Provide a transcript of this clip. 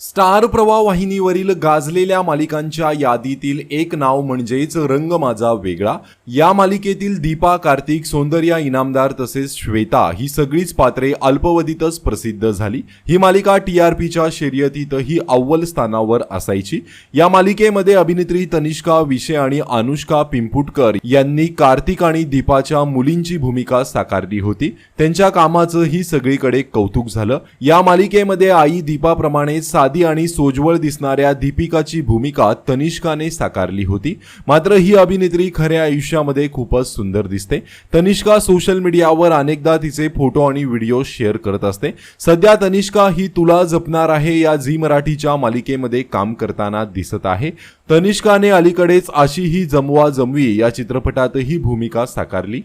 Star प्रवाह वाहिनीवरील गाजलेल्या मालिकांच्या यादीतील एक नाव म्हणजेच रंग माझा वेगळा. या मालिकेतील दीपा कार्तिक सौंदर्या इनामदार तसेच श्वेता ही सगळीच पात्रे अल्पवधीतच प्रसिद्ध झाली. ही मालिका टी आर पीच्या शर्यतीतही अव्वल स्थानावर असायची. या मालिकेमध्ये अभिनेत्री तनिष्का विषय आणि अनुष्का पिंपुटकर यांनी कार्तिक आणि दीपाच्या मुलींची भूमिका साकारली होती. त्यांच्या कामाचंही सगळीकडे कौतुक झालं. या मालिकेमध्ये आई दीपाप्रमाणे सा साधी आणि सोज्वळ दिसणाऱ्या दीपिकाची भूमिका तनिष्काने साकारली होती. मात्र ही अभिनेत्री खऱ्या आयुष्यामध्ये खूपच सुंदर दिसते. तनिष्का सोशल मीडियावर अनेकदा तिचे फोटो आणि व्हिडिओ शेअर करत असते. सध्या तनिष्का ही तुला जपणार आहे या झी मराठीच्या मालिकेमध्ये काम करताना दिसत आहे. तनिष्काने अलीकडेच अशी ही जमवा जमवी या चित्रपटातही भूमिका साकारली.